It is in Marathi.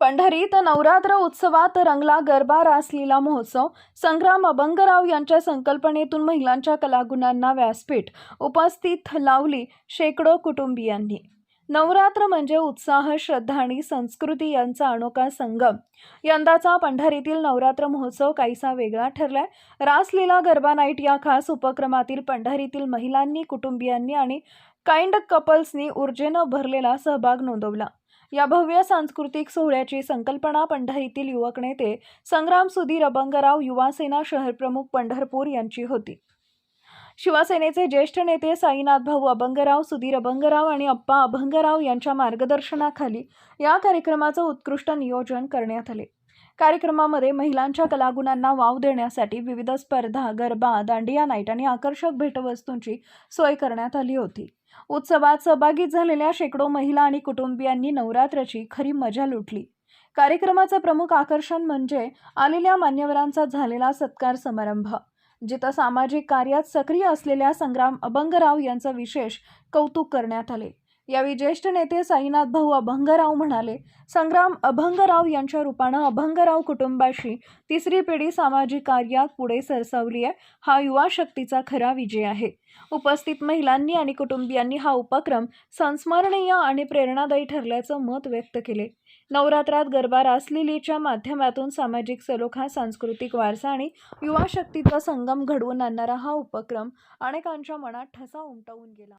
पंढरीत नवरात्र उत्सवात रंगला गरबा रासलीला महोत्सव. संग्राम अभंगराव यांच्या संकल्पनेतून महिलांच्या कलागुणांना व्यासपीठ उपस्थित लावली शेकडो कुटुंबियांनी. नवरात्र म्हणजे उत्साह श्रद्धा आणि संस्कृती यांचा अनोखा संगम. यंदाचा पंढरीतील नवरात्र महोत्सव काहीसा वेगळा ठरलाय. रासलीला गरबा नाईट या खास उपक्रमातील पंढरीतील महिलांनी कुटुंबियांनी आणि काइंड कपल्सनी ऊर्जेनं भरलेला सहभाग नोंदवला. या भव्य सांस्कृतिक सोहळ्याची संकल्पना पंढरीतील युवक नेते संग्राम सुधीर अभंगराव युवासेना शहरप्रमुख पंढरपूर यांची होती. शिवसेनेचे ज्येष्ठ नेते साईनाथ भाऊ अभंगराव सुधीर अभंगराव आणि अप्पा अभंगराव यांच्या मार्गदर्शनाखाली या कार्यक्रमाचं उत्कृष्ट नियोजन करण्यात आले. कार्यक्रमामध्ये महिलांच्या कलागुणांना वाव देण्यासाठी विविध स्पर्धा गरबा दांडिया नाईट आणि आकर्षक भेटवस्तूंची सोय करण्यात आली होती. उत्सवात सहभागी झालेल्या शेकडो महिला आणि कुटुंबियांनी नवरात्राची खरी मजा लुटली. कार्यक्रमाचं प्रमुख आकर्षण म्हणजे आलेल्या मान्यवरांचा झालेला सत्कार समारंभ जिथं सामाजिक कार्यात सक्रिय असलेल्या संग्राम अभंगराव यांचं विशेष कौतुक करण्यात आले. यावेळी ज्येष्ठ नेते साईनाथ भाऊ अभंगराव म्हणाले संग्राम अभंगराव यांच्या रूपानं अभंगराव कुटुंबाशी तिसरी पिढी सामाजिक कार्यात पुढे सरसावली आहे. हा युवा शक्तीचा खरा विजय आहे. उपस्थित महिलांनी आणि कुटुंबियांनी हा उपक्रम संस्मरणीय आणि प्रेरणादायी ठरल्याचं मत व्यक्त केले. नवरात्रात गरबा रासलीलीच्या माध्यमातून सामाजिक सलोखा सांस्कृतिक वारसा आणि युवा शक्तीचा संगम घडवून आणणारा हा उपक्रम अनेकांच्या मनात ठसा उमटवून गेला.